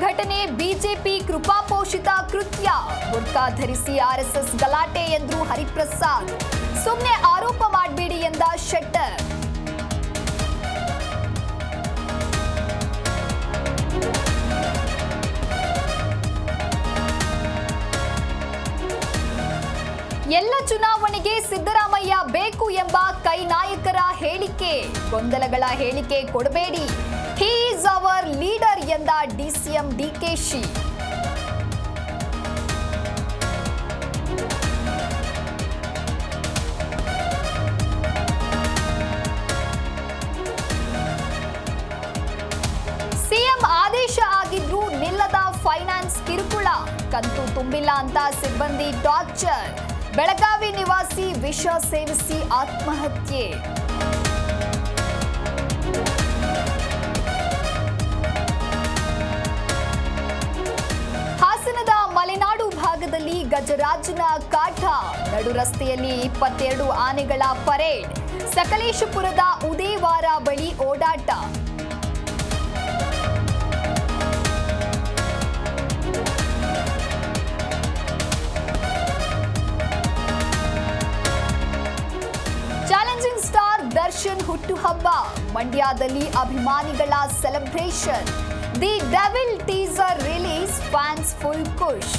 ಘಟನೆ, ಬಿಜೆಪಿ ಕೃಪಾಪೋಷಿತ ಕೃತ್ಯ. ಬುರ್ಕಾ ಧರಿಸಿ ಆರ್ಎಸ್ಎಸ್ ಗಲಾಟೆ ಎಂದ್ರು ಹರಿಪ್ರಸಾದ್. ಸುಮ್ಮನೆ ಆರೋಪ ಮಾಡಬೇಡಿ ಎಂದ ಶೆಟ್ಟರ್. ಎಲ್ಲ ಚುನಾವಣೆಗೆ ಸಿದ್ದರಾಮಯ್ಯ ಬೇಕು ಎಂಬ ಕೈ ನಾಯಕರ ಹೇಳಿಕೆ. ಗೊಂದಲಗಳ ಹೇಳಿಕೆ ಕೊಡಬೇಡಿ. ಹೀ ಡಿಸಿಎಂ ಡಿಕೆಶಿ ಸಿಎಂ ಆದೇಶ ಆಗಿದ್ರೂ ನಿಲ್ಲದ ಫೈನಾನ್ಸ್ ಕಿರುಕುಳ. ಕಂತು ತುಂಬಿಲ್ಲ ಅಂತ ಸಿಬ್ಬಂದಿ ಟಾರ್ಚರ್. ಬೆಳಗಾವಿ ನಿವಾಸಿ ವಿಷ ಸೇವಿಸಿ ಆತ್ಮಹತ್ಯೆ. ಗಜರಾಜನ ಕಾಟ. ನಡು ರಸ್ತೆಯಲ್ಲಿ ಇಪ್ಪತ್ತೆರಡು ಆನೆಗಳ ಪರೇಡ್. ಸಕಲೇಶಪುರದ ಉದೇವಾರ ಬಳಿ ಓಡಾಟ. ಚಾಲೆಂಜಿಂಗ್ ಸ್ಟಾರ್ ದರ್ಶನ್ ಹುಟ್ಟುಹಬ್ಬ. ಮಂಡ್ಯದಲ್ಲಿ ಅಭಿಮಾನಿಗಳ celebration. The devil teaser release, fans full Khush.